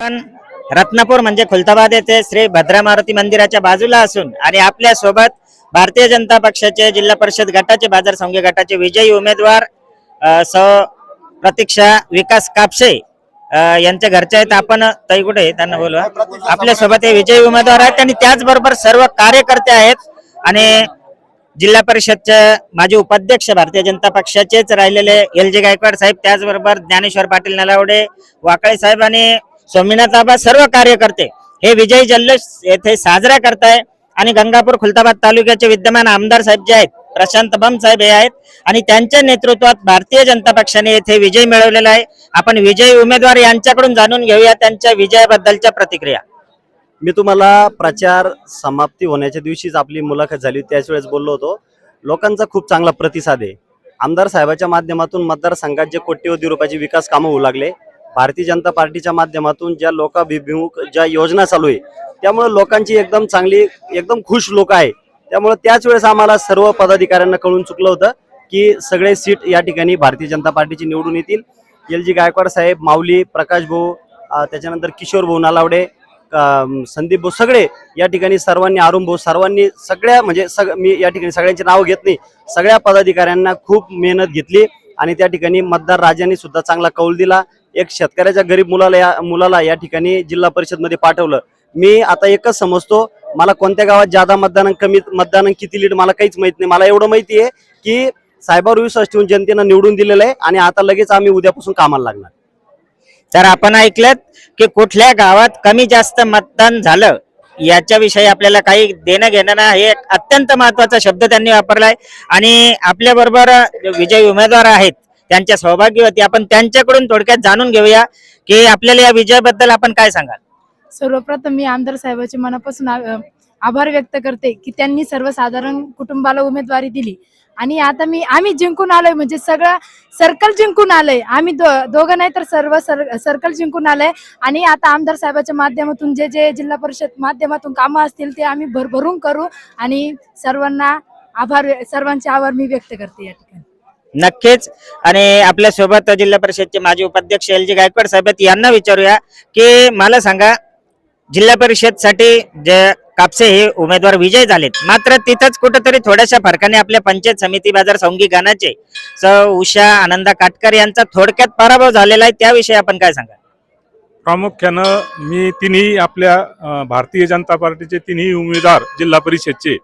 रत्नपूर रत्नापूर म्हणजे खुलताबाद येथे श्री भद्रा मारुती मंदिराच्या बाजूला असून आणि आपल्यासोबत भारतीय जनता पक्षाचे जिल्हा परिषद गटाचे बाजार संघ गटाचे विजयी उमेदवार स सौ प्रतीक्षा विकास कापसे यांच्या घरचे आहेत आपण ताई कुठे आहे? त्यांना बोलवा आपल्यासोबत हे विजयी उमेदवार आहेत आणि त्याचबरोबर सर्व कार्यकर्ते आहेत आणि जिल्हा परिषदचे माजी उपाध्यक्ष भारतीय जनता पक्षाचेच राहिलेले एल जे गायकवाड साहेब त्याचबरोबर ज्ञानेश्वर पाटील नलावडे वाकळे साहेब आणि स्वामीनाथ आबा सर्व कार्यकर्ते हे विजयी जल्लोष येथे साजरा करताय. आणि गंगापूर खुलताबाद तालुक्याचे विद्यमान आमदार साहेब जे आहेत प्रशांत बम साहेब हे आहेत. आणि त्यांच्या नेतृत्वात भारतीय जनता पक्षाने येथे विजय मिळवलेला आहे. आपण विजयी उमेदवार यांच्याकडून जाणून घेऊया त्यांच्या विजयाबद्दलच्या प्रतिक्रिया. मी तुम्हाला प्रचार समाप्ती होण्याच्या दिवशीच आपली मुलाखत झाली त्याच वेळेस बोललो होतो. लोकांचा खूप चांगला प्रतिसाद आहे. आमदार साहेबाच्या माध्यमातून मतदारसंघात जे कोट्यवधी रुपयाचे विकास कामं होऊ लागले भारतीय जनता पार्टीच्या माध्यमातून ज्या लोकाभिमुख ज्या योजना चालू आहे त्यामुळे लोकांची एकदम चांगली एकदम खुश लोक आहे. त्यामुळे त्याच वेळेस आम्हाला सर्व पदाधिकाऱ्यांना कळून चुकलं होतं की सगळे सीट या ठिकाणी भारतीय जनता पार्टीची निवडून येतील. एल जी गायकवाड साहेब माऊली प्रकाश भाऊ त्याच्यानंतर किशोर भाऊ नालावडे संदीप भाऊ सगळे या ठिकाणी सर्वांनी अरुण भाऊ सर्वांनी सगळ्या म्हणजे सग मी या ठिकाणी सगळ्यांचे नाव घेत नाही सगळ्या पदाधिकाऱ्यांना खूप मेहनत घेतली आणि त्या ठिकाणी मतदार राजांनी सुद्धा चांगला कौल दिला. एक शेतकऱ्याच्या गरीब मुलाला या मुलाला या ठिकाणी जिल्हा परिषदमध्ये पाठवलं. मी आता एकच समजतो मला कोणत्या गावात जादा मतदान कमी मतदान किती लीड मला काहीच माहीत नाही. मला एवढं माहिती आहे की साहेबावर विश्वास ठेवून जनतेनं निवडून दिलेलं आहे आणि आता लगेच आम्ही उद्यापासून कामाला लागणार. तर आपण ऐकलं की कुठल्या गावात कमी जास्त मतदान झालं याच्याविषयी आपल्याला काही देणं घेणं नाही हे एक अत्यंत महत्त्वाचा शब्द त्यांनी वापरलाय. आणि आपल्या बरोबर विजयी उमेदवार आहेत त्यांच्या सौभाग्यवती आपण त्यांच्याकडून थोडक्यात जाणून घेऊया की आपल्याला या विजयाबद्दल आपण काय सांगाल? सर्वप्रथम मी आमदार साहेबाचे मनापासून आभार व्यक्त करते की त्यांनी सर्वसाधारण कुटुंबाला उमेदवारी दिली. आणि आता मी आम्ही जिंकून आलोय म्हणजे सगळं सर्कल जिंकून आलंय. आम्ही दो- दोघं नाही तर सर्व सर- सर्कल जिंकून आलंय. आणि आता आमदार साहेबाच्या माध्यमातून जे जे जिल्हा परिषद माध्यमातून कामं असतील ते आम्ही भरभरून करू. आणि सर्वांना आभार सर्वांचे आभार मी व्यक्त करते या ठिकाणी. नक्कीच. आणि आपल्यासोबत जिल्हा परिषदचे माजी उपाध्यक्ष एल जी गायकवाड साहेब यांना विचारूया की मला सांगा जिल्हा परिषदसाठी जे कापसे हे उमेदवार विजय झालेत मात्र तिथंच कुठंतरी थोड्याशा फरकाने आपल्या पंचायत समिती बाजार संघी गानाचे स उषा आनंदा काटकर यांचा थोडक्यात पराभव झालेला आहे त्याविषयी आपण काय सांगा प्रामुख्यानं मी तिन्ही आपल्या भारतीय जनता पार्टीचे तिन्ही उमेदवार जिल्हा परिषदचे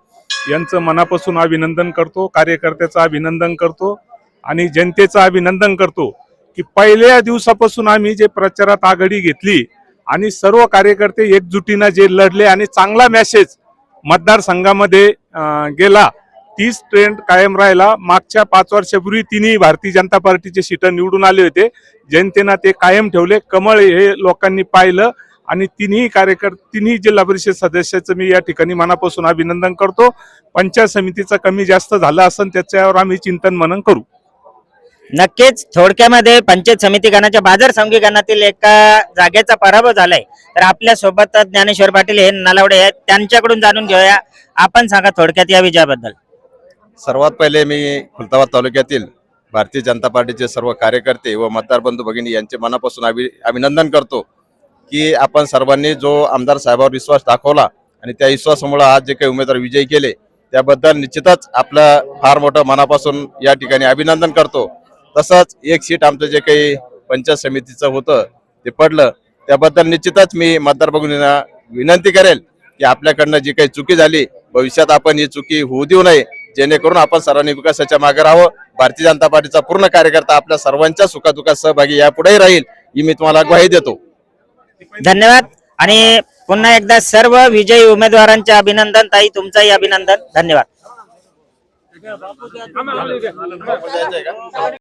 यांचं मनापासून अभिनंदन करतो कार्यकर्त्याचं अभिनंदन करतो. आणि जनतेचं अभिनंदन करतो की पहिल्या दिवसापासून आम्ही जे प्रचारात आघाडी घेतली आणि सर्व कार्यकर्ते एकजुटीनं जे लढले आणि चांगला मेसेज मतदारसंघामध्ये गेला तीच ट्रेंड कायम राहिला. मागच्या पाच वर्षापूर्वी तिन्ही भारतीय जनता पार्टीचे सीटं निवडून आले होते. जनतेनं ते कायम ठेवले. कमळ हे लोकांनी पाहिलं आणि तिन्ही कार्यकर्ते तिन्ही जिल्हा परिषद सदस्याचं मी या ठिकाणी मनापासून अभिनंदन करतो. पंचायत समितीचं कमी जास्त झालं असेल त्याच्यावर आम्ही चिंतन मनन करू. नक्कीच थोडक्यामध्ये पंचायत समिती गणाच्या बाजार संघी गणातील एका जागेचा पराभव झालाय. तर आपल्यासोबत ज्ञानेश्वर पाटील हे नलावडे आहेत. त्यांच्याकडून जाणून घेऊया. आपण सांगा थोडक्यात या विजयाबद्दल. सर्वात पहिले मी खुलताबाद तालुक्यातील भारतीय जनता पार्टीचे सर्व कार्यकर्ते व मतदार बंधू भगिनी यांचे मनापासून अभि अभिनंदन करतो की आपण सर्वांनी जो आमदार साहेबावर विश्वास दाखवला आणि त्या विश्वासामुळे आज जे काही उमेदवार विजयी केले त्याबद्दल निश्चितच आपलं फार मोठं मनापासून या ठिकाणी अभिनंदन करतो. तसंच एक सीट आमचं जे काही पंचायत समितीचं होतं ते पडलं. त्याबद्दल निश्चितच मी मतदार बघून विनंती करेल की आपल्याकडनं जी काही चुकी झाली भविष्यात आपण ही चुकी होऊ देऊ नये जेणेकरून आपण सर्वांनी विकासाच्या मागे राहावं. भारतीय जनता पार्टीचा पूर्ण कार्यकर्ता आपल्या सर्वांच्या सुखादुखात सहभागी यापुढेही राहील ही मी तुम्हाला ग्वाही देतो. धन्यवाद. आणि पुन्हा एकदा सर्व विजयी उमेदवारांचे अभिनंदन. ताई तुमचंही अभिनंदन. धन्यवाद.